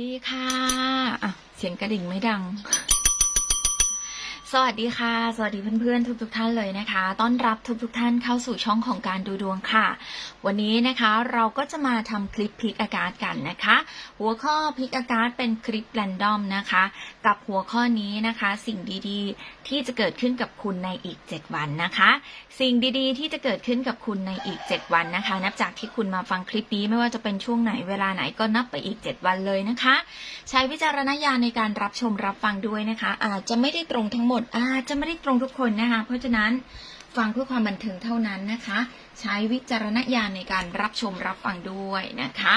ดีค่ะะเสียงกระดิ่งไม่ดัง สวัสดีค่ะ สวัสดีเพื่อนๆ ทุกๆทท่านเลยนะคะ ต้อนรับทุกๆทท่านเข้าสู่ช่องของการดูดวงค่ะ วันนี้นะคะเราก็จะมาทำคลิปพิกอากาศกันนะคะ หัวข้อพิกอากาศเป็นคลิปแรนดอมนะคะ กับหัวข้อนี้นะคะ สิ่งดีๆ ที่จะเกิดขึ้นกับคุณในอีก 7 วันนะคะ สิ่งดีๆ ที่จะเกิดขึ้นกับคุณในอีก 7 วันนะคะ นับจากที่คุณมาฟังคลิปนี้ไม่ว่าจะเป็นช่วงไหนเวลาไหนก็นับไปอีก 7 วันเลยนะคะ ใช้วิจารณญาณในการรับชมรับฟังด้วยนะคะ อาจจะไม่ได้ตรงทั้งหมดอาจจะไม่ได้ตรงทุกคนนะคะ เพราะฉะนั้นฟังเพื่อความบันเทิงเท่านั้นนะคะ ใช้วิจารณญาณในการรับชมรับฟังด้วยนะคะ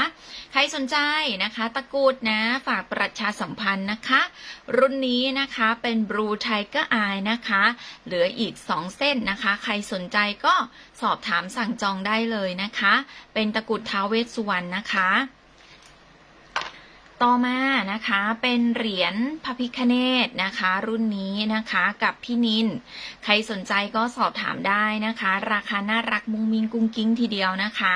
ใครสนใจนะคะ ตะกรุดนะฝากประชาสัมพันธ์นะคะ รุ่นนี้นะคะเป็น Blue Tiger Eye นะคะ เหลืออีก 2 เส้นนะคะ ใครสนใจก็สอบถามสั่งจองได้เลยนะคะ เป็นตะกรุดท้าวเวสสุวรรณนะคะ ต่อมานะคะเป็นเหรียญพระพิคเนตนะคะ รุ่นนี้นะคะกับพี่นิน ใครสนใจก็สอบถามได้นะคะ ราคาน่ารักมุงมิงกุ้งกิ้งทีเดียวนะคะ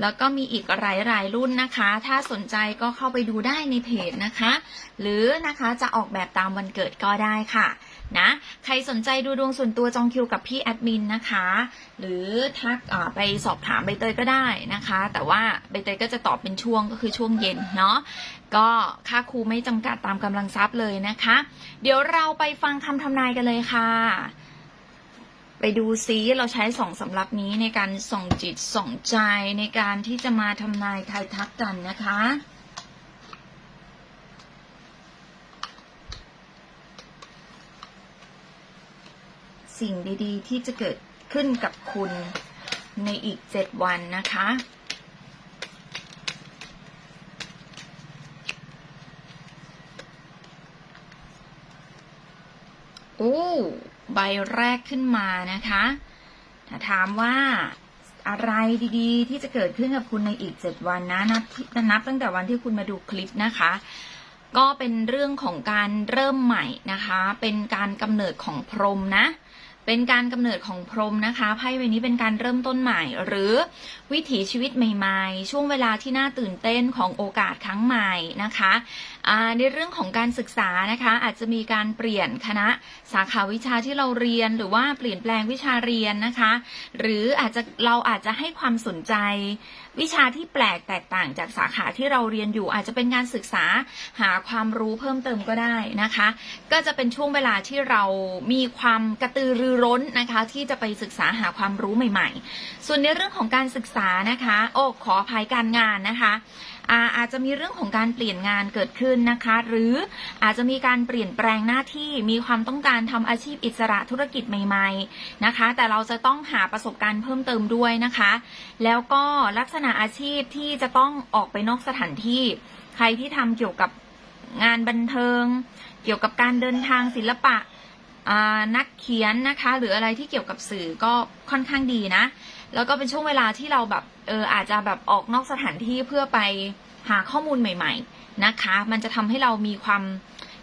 แล้วก็มีอีกหลายหลายรุ่นนะคะ ถ้าสนใจก็เข้าไปดูได้ในเพจนะคะ หรือนะคะจะออกแบบตามวันเกิดก็ได้ค่ะ นะ ใครสนใจดูดวงส่วนตัวจองคิวกับพี่แอดมินนะคะ หรือทักไปสอบถามใบเตยก็ได้นะคะ แต่ว่าใบเตยก็จะตอบเป็นช่วงก็คือช่วงเย็นเนาะก็ค่าครูไม่จำกัดตามกำลังทรัพย์เลยนะคะ เดี๋ยวเราไปฟังคำทำนายกันเลยค่ะ ไปดูซิเราใช้สองสำรับนี้ในการส่องจิตส่องใจในการที่จะมาทำนายทายทักกันนะคะ สิ่งดีๆ ที่จะเกิดขึ้นกับคุณในอีกเจ็ดวันนะคะ โอ้ ใบแรกขึ้นมานะคะถ้าถามว่าอะไรดีๆ ที่จะเกิดขึ้นกับคุณในอีกเจ็ดวันนะ นับนับตั้งแต่วันที่คุณมาดูคลิปนะคะ ก็เป็นเรื่องของการเริ่มใหม่นะคะ เป็นการกำเนิดของพรหมนะ เป็นการกำเนิดของพรหมนะคะไพ่ใบนี้เป็นการเริ่มต้นใหม่ หรือวิถีชีวิตใหม่ ๆ ช่วงเวลาที่น่าตื่นเต้นของโอกาสครั้งใหม่นะคะในเรื่องของการศึกษานะคะ อาจจะมีการเปลี่ยนคณะสาขาวิชาที่เราเรียน หรือว่าเปลี่ยนแปลงวิชาเรียนนะคะ หรืออาจจะเราอาจจะให้ความสนใจ วิชาที่แปลกแตกต่างจากสาขาที่เราเรียนอยู่ อาจจะเป็นการศึกษาหาความรู้เพิ่มเติมก็ได้นะคะ ก็จะเป็นช่วงเวลาที่เรามีความกระตือรือร้นนะคะ ที่จะไปศึกษาหาความรู้ใหม่ ๆ ส่วนในเรื่องของการศึกษานะคะ โอ้ขออภัยการงานนะคะ อาอาจจะมีเรื่องของการเปลี่ยนงานเกิดขึ้นนะคะ หรืออาจจะมีการเปลี่ยนแปลงหน้าที่มีความต้องการทำอาชีพอิสระธุรกิจใหม่ ๆนะคะ แต่เราจะต้องหาประสบการณ์เพิ่มเติมด้วยนะคะ แล้วก็ลักษณะอาชีพที่จะต้องออกไปนอกสถานที่ใครที่ทำเกี่ยวกับงานบันเทิง เกี่ยวกับการเดินทางศิลปะนักเขียนนะคะ หรืออะไรที่เกี่ยวกับสื่อก็ค่อนข้างดีนะ แล้วก็เป็นช่วงเวลาที่เราแบบเอออาจจะแบบออกนอกสถานที่เพื่อไปหาข้อมูลใหม่ ๆนะคะ มันจะทำให้เรามีความ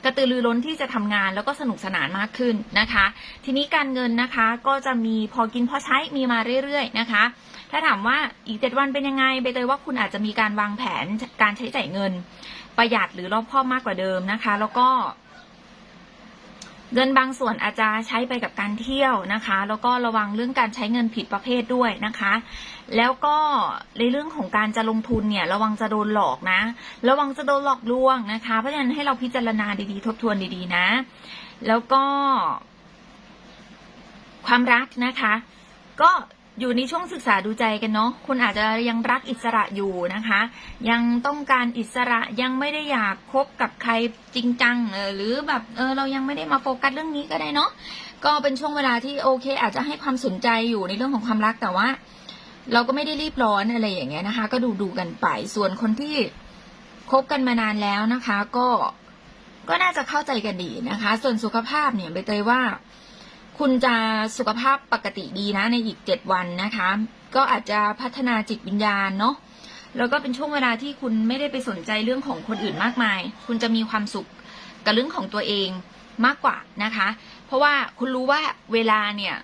กระตือรือร้นที่จะทำงานแล้วก็สนุกสนานมากขึ้นนะคะ ทีนี้การเงินนะคะก็จะมีพอกินพอใช้มีมาเรื่อยๆนะคะ ถ้าถามว่าอีกเจ็ดวันเป็นยังไงใบเตยว่าคุณอาจจะมีการวางแผนการใช้จ่ายเงิน ประหยัดหรือรอบคอบมากกว่าเดิมนะคะ แล้วก็ เงินบางส่วนอาจจะใช้ไปกับการเที่ยวนะคะ แล้วก็ระวังเรื่องการใช้เงินผิดประเภทด้วยนะคะ แล้วก็ในเรื่องของการจะลงทุนเนี่ยระวังจะโดนหลอกนะ ระวังจะโดนหลอกลวงนะคะ เพราะฉะนั้นให้เราพิจารณาดีๆ ทบทวนดีๆนะ แล้วก็ ความรักนะคะ ก็ อยู่ในช่วงศึกษาดูใจกันเนาะคุณอาจจะยังรักอิสระอยู่นะคะ ยังต้องการอิสระยังไม่ได้อยากคบกับใครจริงจังเออหรือแบบเออเรายังไม่ได้มาโฟกัสเรื่องนี้ก็ได้เนาะก็เป็นช่วงเวลาที่โอเค อาจจะให้ความสนใจอยู่ในเรื่องของความรักแต่ว่า เราก็ไม่ได้รีบร้อนอะไรอย่างเงี้ยนะคะ ก็ดูดูกันไปส่วนคนที่คบกันมานานแล้วนะคะ ก็ก็น่าจะเข้าใจกันดีนะคะ ส่วนสุขภาพเนี่ยใบเตยว่า คุณจะสุขภาพปกติดีนะในอีกเจ็ดวันนะคะ ก็อาจจะพัฒนาจิตวิญญาณเนาะแล้วก็เป็นช่วงเวลาที่คุณไม่ได้ไปสนใจเรื่องของคนอื่นมากมาย คุณจะมีความสุขกับเรื่องของตัวเองมากกว่านะคะ เพราะว่าคุณรู้ว่าเวลาเนี่ย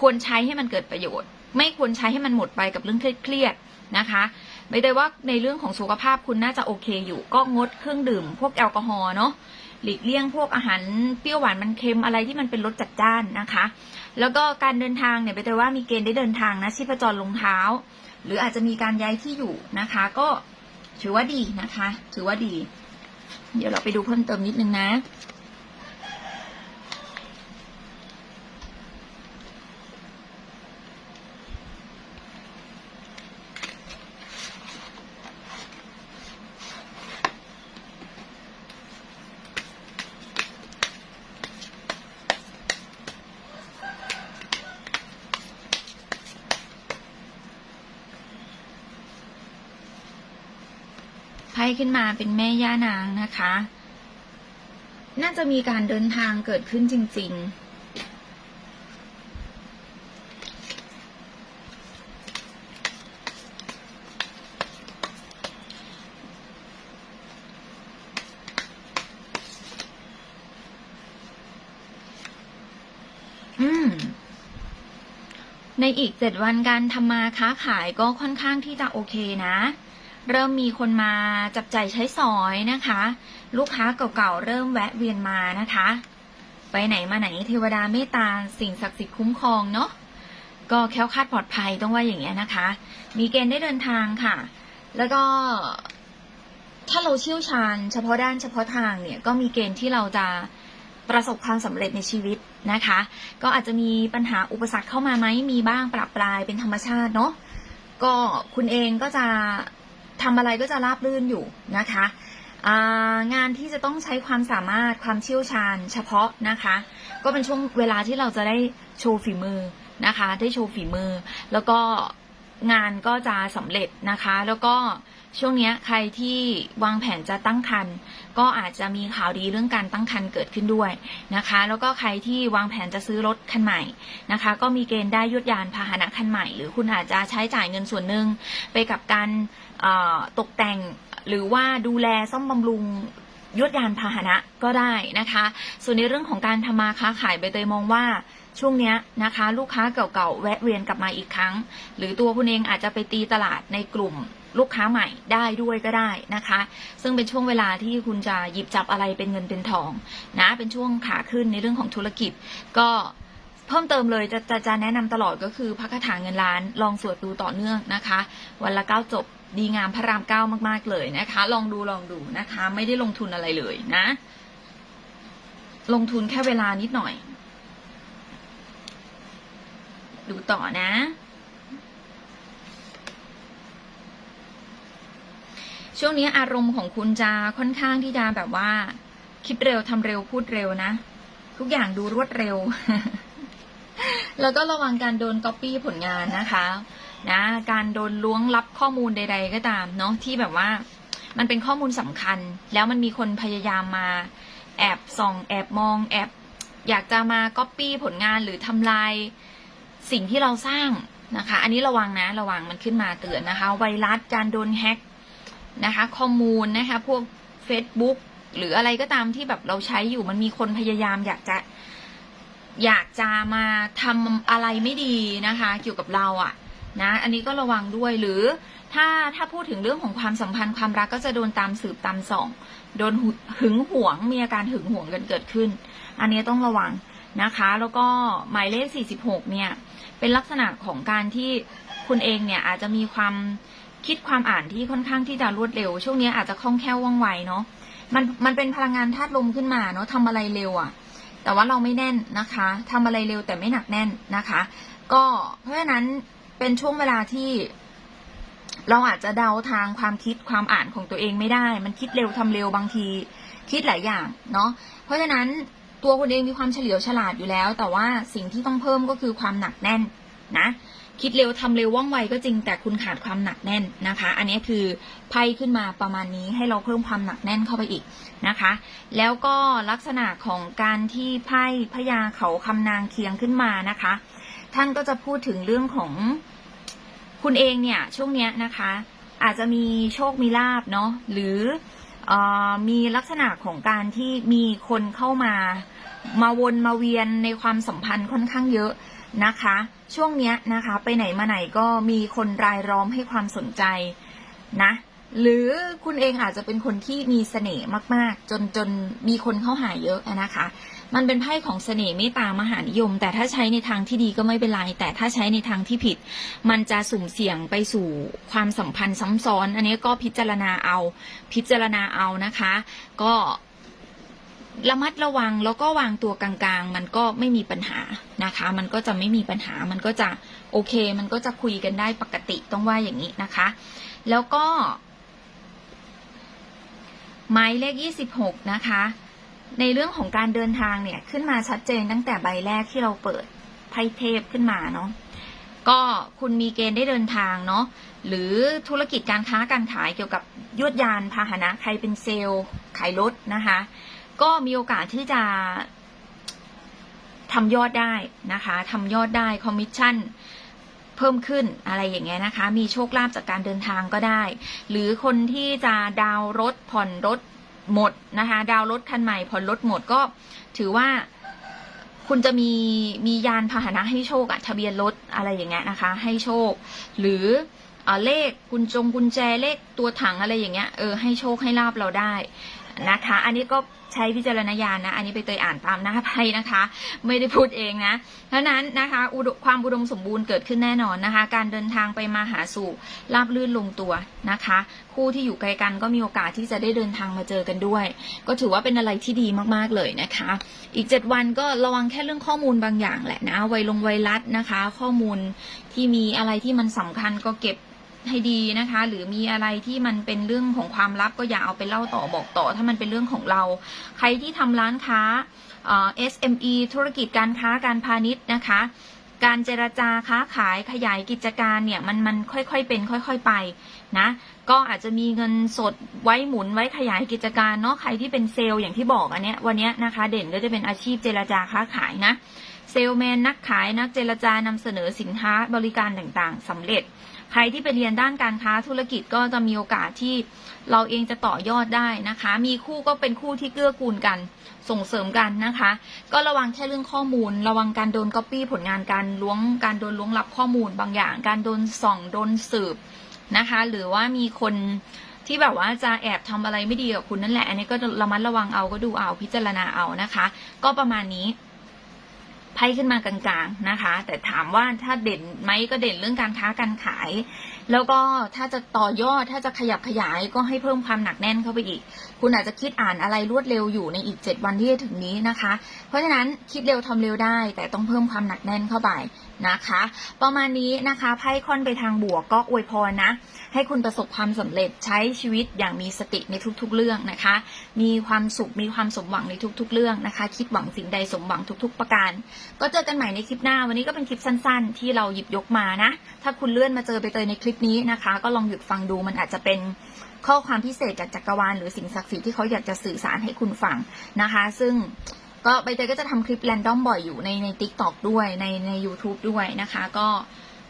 ควรใช้ให้มันเกิดประโยชน์ ไม่ควรใช้ให้มันหมดไปกับเรื่องเครียดๆนะคะไม่ได้ว่าในเรื่องของสุขภาพคุณน่าจะโอเคอยู่ ก็งดเครื่องดื่ม พวกแอลกอฮอล์เนาะ หลีกเลี่ยงพวกอาหารเปรี้ยวหวานมันเค็มอะไรที่มันเป็นรสจัดจ้านนะคะ แล้วก็การเดินทางเนี่ยไปแต่ว่ามีเกณฑ์ได้เดินทางนะชีพจรลงเท้า หรืออาจจะมีการย้ายที่อยู่นะคะ ก็ถือว่าดีนะคะ ถือว่าดี เดี๋ยวเราไปดูเพิ่มเติมนิดนึงนะ ขึ้นมาเป็นแม่ย่านางนะคะ น่าจะมีการเดินทางเกิดขึ้นจริงๆอืมในอีกเจ็ดวันการทำมาค้าขายก็ค่อนข้างที่จะโอเคนะ เริ่มมีคนมาจับใจายใช้สอยนะคะ ลูกค้าเก่าๆเริ่มแวะเวียนมานะคะ ไปไหนมาไหนเทวดาเมตตาสิ่งศักดิ์สิทธิ์คุ้มครองเนาะก็แค้วคาดปลอดภัยต้องว่าอย่างเงี้ยนะคะ มีเกณฑ์ได้เดินทางค่ะ แล้วก็ถ้าเราเชี่ยวชาญ เฉพาะด้านเฉพาะทางเนี่ยก็มีเกณฑ์ที่เราจะประสบความสำเร็จในชีวิตนะคะ ก็อาจจะมีปัญหาอุปสรรคเข้ามาไหมมีบ้างปรับปรายเป็นธรรมชาติเนาะก็คุณเองก็จะ ทำอะไรก็จะราบรื่นอยู่นะคะงานที่จะต้องใช้ความสามารถความเชี่ยวชาญเฉพาะนะคะ ก็เป็นช่วงเวลาที่เราจะได้โชว์ฝีมือนะคะ ได้โชว์ฝีมือ แล้วก็ งานก็จะสำเร็จนะคะ แล้วก็ช่วงนี้ใครที่วางแผนจะตั้งครรภ์ก็อาจจะมีข่าวดีเรื่องการตั้งครรภ์เกิดขึ้นด้วยนะคะ แล้วก็ใครที่วางแผนจะซื้อรถคันใหม่นะคะ ก็มีเกณฑ์ได้ยุดยานพาหนะคันใหม่ หรือคุณอาจจะใช้จ่ายเงินส่วนหนึ่งไปกับการตกแต่งหรือว่าดูแลซ่อมบำรุงยวดยานพาหนะก็ได้นะคะ ส่วนในเรื่องของการทำมาค้าขายใบเตยมองว่า ช่วงเนี้ยนะคะ ลูกค้าเก่าๆแวะเวียนกลับมาอีกครั้ง หรือตัวคุณเองอาจจะไปตีตลาดในกลุ่มลูกค้าใหม่ได้ด้วยก็ได้นะคะ ซึ่งเป็นช่วงเวลาที่คุณจะหยิบจับอะไรเป็นเงินเป็นทองนะเป็นช่วงขาขึ้นในเรื่องของธุรกิจ ก็เพิ่มเติมเลยจะจะจะแนะนำตลอดก็คือพระคาถาเงินล้านลองสวดดูต่อเนื่องนะคะ วันละเก้าจบดีงามพระรามเก้ามากๆเลยนะคะ ลองดูลองดูนะคะ ไม่ได้ลงทุนอะไรเลยนะ ลงทุนแค่เวลานิดหน่อย ดูต่อนะ ช่วงนี้อารมณ์ของคุณจะค่อนข้างที่จะแบบว่า คิดเร็วทำเร็วพูดเร็วนะ ทุกอย่างดูรวดเร็ว แล้วก็ระวังการโดนก๊อปปี้ผลงานนะคะนะการโดนล้วงลับข้อมูลใด ๆ ก็ตามเนาะที่แบบว่า มันเป็นข้อมูลสำคัญ แล้วมันมีคนพยายามมา แอบส่อง แอบมอง แอบอยากจะมาก๊อปปี้ผลงานหรือทำลาย สิ่งที่เราสร้างนะคะ อันนี้ระวังนะ ระวังมันขึ้นมาเตือนนะคะ ไวรัสการโดนแฮ็กนะคะ ข้อมูลนะคะ พวก Facebook หรืออะไรก็ตามที่แบบเราใช้อยู่มันมีคนพยายามอยากจะอยากจะมาทำอะไรไม่ดีนะคะ เกี่ยวกับเราอะนะอันนี้ก็ระวังด้วยหรือถ้าถ้าพูดถึงเรื่องของความสัมพันธ์ความรักก็จะโดนตามสืบตามส่อง โดนหึหึงหวงมีอาการหึงหวงกันเกิดขึ้น อันนี้ต้องระวัง นะคะ แล้วก็หมายเลข 46 เนี่ย เป็นลักษณะของการที่คุณเองเนี่ยอาจจะมีความคิดความอ่านที่ค่อนข้างที่จะรวดเร็ว ช่วงนี้อาจจะคล่องแคล่วว่องไวเนาะมันมันเป็นพลังงานธาตุลมขึ้นมาเนาะทำอะไรเร็วอะ่ะ แต่ว่าเราไม่แน่นนะคะทำอะไรเร็วแต่ไม่หนักแน่นนะคะ ก็เพราะฉะนั้นเป็นช่วงเวลาที่ เราอาจจะเดาทางความคิดความอ่านของตัวเองไม่ได้ มันคิดเร็วทำเร็วบางที คิดหลายอย่างเนาะเพราะฉะนั้น ตัวคุณเองมีความเฉลียวฉลาดอยู่แล้ว แต่ว่าสิ่งที่ต้องเพิ่มก็คือความหนักแน่นนะคิดเร็วทำเร็วว่องไวก็จริงแต่คุณขาดความหนักแน่นนะคะ อันนี้คือไพ่ขึ้นมาประมาณนี้ให้เราเพิ่มความหนักแน่นเข้าไปอีกนะคะ แล้วก็ลักษณะของการที่ไพ่พญาเขาคำนางเคียงขึ้นมานะคะ ท่านก็จะพูดถึงเรื่องของคุณเองเนี่ยช่วงเนี้ยนะคะ อาจจะมีโชคมีลาบเนาะหรือ มีลักษณะของการที่มีคนเข้ามามาวนมาเวียนในความสัมพันธ์ค่อนข้างเยอะนะคะ ช่วงเนี้ยนะคะ ไปไหนมาไหนก็มีคนรายล้อมให้ความสนใจนะ หรือคุณเองอาจจะเป็นคนที่มีเสน่ห์มาก ๆ จนจนมีคนเข้าหาเยอะอะนะคะ มันเป็นไพ่ของเสน่ห์เมตตามหานิยม แต่ถ้าใช้ในทางที่ดีก็ไม่เป็นไร แต่ถ้าใช้ในทางที่ผิด มันจะสุ่มเสี่ยงไปสู่ความสัมพันธ์ซ้ำซ้อน อันนี้ก็พิจารณาเอา พิจารณาเอานะคะ ก็ระมัดระวังแล้วก็วางตัวกลางๆ มันก็ไม่มีปัญหานะคะ มันก็จะไม่มีปัญหา มันก็จะโอเค มันก็จะคุยกันได้ปกติต้องว่าอย่างนี้นะคะ แล้วก็ หมายเลข 26 นะคะ ในเรื่องของการเดินทางเนี่ยขึ้นมาชัดเจนตั้งแต่ใบแรกที่เราเปิดไพ่เทพขึ้นมาเนาะก็คุณมีเกณฑ์ได้เดินทางเนาะหรือธุรกิจการค้าการขายเกี่ยวกับยวดยานพาหนะใครเป็นเซลล์ขายรถนะคะ ก็มีโอกาสที่จะทำยอดได้นะคะทำยอดได้คอมมิชชั่นเพิ่มขึ้นอะไรอย่างเงี้ยนะคะ มีโชคลาภจากการเดินทางก็ได้ หรือคนที่จะดาวรถผ่อนรถ หมดนะคะ ดาวรถคันใหม่ผ่อนรถหมดก็ถือว่า คุณจะมีมียานพาหนะให้โชคอะทะเบียนรถอะไรอย่างเงี้ยนะคะ ให้โชค หรือเอเลขกุญจงกุญแจเลขตัวถังอะไรอย่างเงี้ยเออให้โชคให้ลาบเราได้นะคะ อันนี้ก็ ใช้วิจารณญาณนะ อันนี้ไปเตยอ่านตามหน้าไพ่นะคะ ไม่ได้พูดเองนะเพราะนั้นนะคะความอุดมสมบูรณ์เกิดขึ้นแน่นอนนะคะ การเดินทางไปมาหาสู่ราบลื่นลงตัวนะคะ คู่ที่อยู่ไกลกันก็มีโอกาสที่จะได้เดินทางมาเจอกันด้วย ก็ถือว่าเป็นอะไรที่ดีมากๆเลยนะคะ อีกเจ็ดวันก็ระวังแค่เรื่องข้อมูลบางอย่างแหละนะไวลงไวรัสนะคะ ข้อมูลที่มีอะไรที่มันสำคัญก็เก็บ ให้ดีนะคะ หรือมีอะไรที่มันเป็นเรื่องของความลับก็อย่าเอาไปเล่าต่อบอกต่อ ถ้ามันเป็นเรื่องของเรา ใครที่ทำร้านค้าเอ่อ SME ธุรกิจการค้าการพาณิชย์นะคะ การเจรจาค้าขายขยายกิจการเนี่ยมันมันค่อยๆเป็นค่อยๆไปนะ ก็อาจจะมีเงินสดไว้หมุนไว้ขยายกิจการเนาะใครที่เป็นเซลล์อย่างที่บอกอันเนี้ยวันเนี้ยนะคะเด่นก็จะเป็นอาชีพเจรจาค้าขายนะเซลแมนนักขายนักเจรจานำเสนอสินค้าบริการต่างๆสำเร็จ ใครที่ไปเรียนด้านการค้าธุรกิจก็จะมีโอกาสที่เราเองจะต่อยอดได้นะคะ มีคู่ก็เป็นคู่ที่เกื้อกูลกันส่งเสริมกันนะคะ ก็ระวังแค่เรื่องข้อมูล ระวังการโดนก๊อปปี้ผลงานการล้วงการโดนล้วงลับข้อมูลบางอย่าง การโดนส่องโดนสืบนะคะ หรือว่ามีคนที่แบบว่าจะแอบทำอะไรไม่ดีกับคุณนั่นแหละ อันนี้ก็ระมัดระวังเอาก็ดูเอาพิจารณาเอานะคะ ก็ประมาณนี้ ไพ่ขึ้นมากลางๆนะคะ แต่ถามว่าถ้าเด่นไหมก็เด่นเรื่องการค้าการขาย แล้วก็ถ้าจะต่อยอดถ้าจะขยับขยายก็ให้เพิ่มความหนักแน่นเข้าไปอีก คุณอาจจะคิดอ่านอะไรรวดเร็วอยู่ในอีก 7 วันที่จะถึงนี้นะคะ เพราะฉะนั้นคิดเร็วทำเร็วได้ แต่ต้องเพิ่มความหนักแน่นเข้าไปนะคะ ประมาณนี้นะคะไพ่ค่อนไปทางบวกก็อวยพรนะ ให้คุณประสบความสำเร็จใช้ชีวิตอย่างมีสติในทุกๆเรื่องนะคะ มีความสุขมีความสมหวังในทุก ๆ เรื่องนะคะ คิดหวังสิ่งใดสมหวังทุก ๆ ประการ ก็เจอกันใหม่ในคลิปหน้าวันนี้ก็เป็นคลิปสั้น ๆ ที่เราหยิบยกมานะ ถ้าคุณเลื่อนมาเจอไปเตยในคลิปนี้นะคะ ก็ลองหยุดฟังดูมันอาจจะเป็นข้อความพิเศษจากจักรวาลหรือสิ่งศักดิ์สิทธิ์ที่เขาอยากจะสื่อสารให้คุณฟังนะคะ ซึ่งก็ใบเตยก็จะทำคลิปแรนดอมบ่อยอยู่ในในทิกตอกด้วยในใน u t u b e ด้วยนะคะ ก็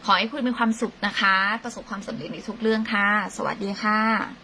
ขอให้คุณมีความสุขนะคะ ประสบความสำเร็จในทุกเรื่องค่ะ สวัสดีค่ะ